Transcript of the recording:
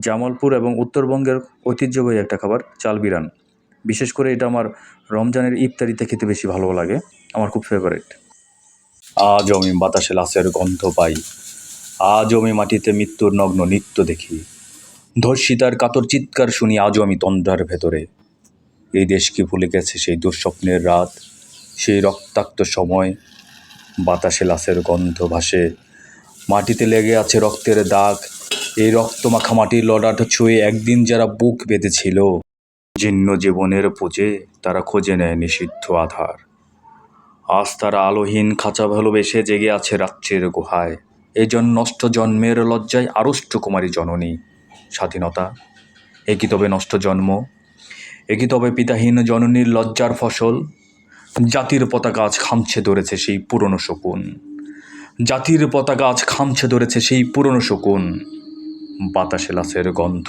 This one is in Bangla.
জামালপুর এবং উত্তরবঙ্গের ঐতিহ্যবাহী একটা খাবার, চাল বিরান। বিশেষ করে এটা আমার রমজানের ইফতারিতে খেতে বেশি ভালো লাগে। আমার খুব ফেভারিট আজও আমি বাতাসে লাশের গন্ধ পাই। আজও আমি মাটিতে মৃত্যুর নগ্ন নৃত্য দেখি। ধর্ষিতার কাতর চিৎকার শুনি আজও আমি তন্দ্রার ভেতরে। এই দেশ কি ভুলে গেছে সেই দুঃস্বপ্নের রাত, সেই রক্তাক্ত সময়? বাতাসে লাশের গন্ধ ভাসে। মাটিতে লেগে আছে রক্তের দাগ এই রক্তমাখা মাটির লড়াট ছুঁয়ে একদিন যারা বুক বেঁধেছিল, জীর্ণ জীবনের পুজে তারা খোঁজে নেয় নিষিদ্ধ আধার। আজ তারা আলোহীন খাঁচা ভালোবেসে জেগে আছে রাত্রির গুহায়। এই নষ্ট জন্মের লজ্জায় আড়ষ্ট কুমারী জননী। স্বাধীনতা? একই তবে নষ্ট জন্ম? একই তবে পিতাহীন জননীর লজ্জার ফসল? জাতির পতাকা আজ খামছে ধরেছে সেই পুরনো শকুন। জাতির পতাকা আজ খামছে ধরেছে সেই পুরনো শকুন। বাতাসে লাশের গন্ধ